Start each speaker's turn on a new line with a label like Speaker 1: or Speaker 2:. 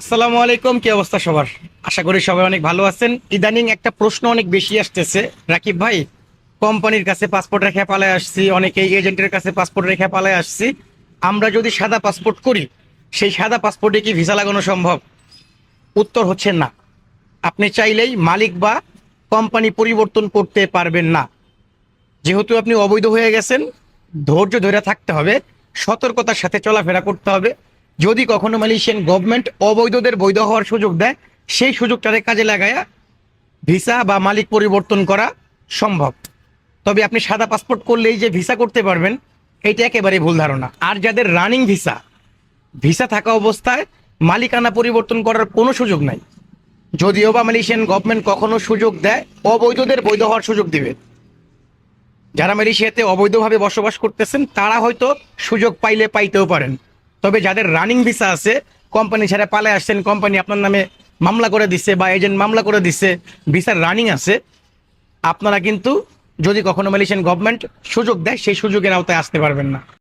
Speaker 1: আসসালামু আলাইকুম, কি অবস্থা সবার? আশা করি সবাই অনেক ভালো আছেন। ইদানিং একটা প্রশ্ন অনেক বেশি আসতেছে। রাকিব ভাই, কোম্পানির কাছে পাসপোর্ট রেখে পালায় আসছি, অনেকে এজেন্টের কাছে পাসপোর্ট রেখে পালায় আসছি। আমরা যদি সাদা পাসপোর্ট করি, সেই সাদা পাসপোর্টে কি ভিসা লাগানো সম্ভব? উত্তর হচ্ছে না। আপনি চাইলেই মালিক বা কোম্পানি পরিবর্তন করতে পারবেন না। যেহেতু আপনি অবৈধ হয়ে গেছেন, ধৈর্য ধরে থাকতে হবে, সতর্কতার সাথে চলাফেরা করতে হবে। যদি কখনো মালয়েশিয়ান গভর্নমেন্ট অবৈধদের বৈধ হওয়ার সুযোগ দেয়, সেই সুযোগটারে কাজে লাগায়া ভিসা বা মালিক পরিবর্তন করা সম্ভব। তবে আপনি সাদা পাসপোর্ট করলেই যে ভিসা করতে পারবেন এটা একেবারে ভুল ধারণা। আর যাদের রানিং ভিসা ভিসা থাকা অবস্থায় মালিকানা পরিবর্তন করার কোনো সুযোগ নাই। যদিও বা মালয়েশিয়ান গভর্নমেন্ট কখনো সুযোগ দেয়, অবৈধদের বৈধ হওয়ার সুযোগ দিবে। যারা মালয়েশিয়াতে অবৈধভাবে বসবাস করতেছেন, তারা হয়তো সুযোগ পাইলে পাইতেও পারেন। তবে যাদের রানিং ভিসা আছে কোম্পানি ছেড়ে পালে আসছেন কোম্পানি আপনার নামে মামলা করে দিচ্ছে বা এজেন্ট মামলা করে দিচ্ছে ভিসার রানিং আছে, আপনারা কিন্তু যদি কখনো মালয়েশিয়ান গভর্নমেন্ট সুযোগ দেয়, সেই সুযোগের আওতায় আসতে পারবেন না।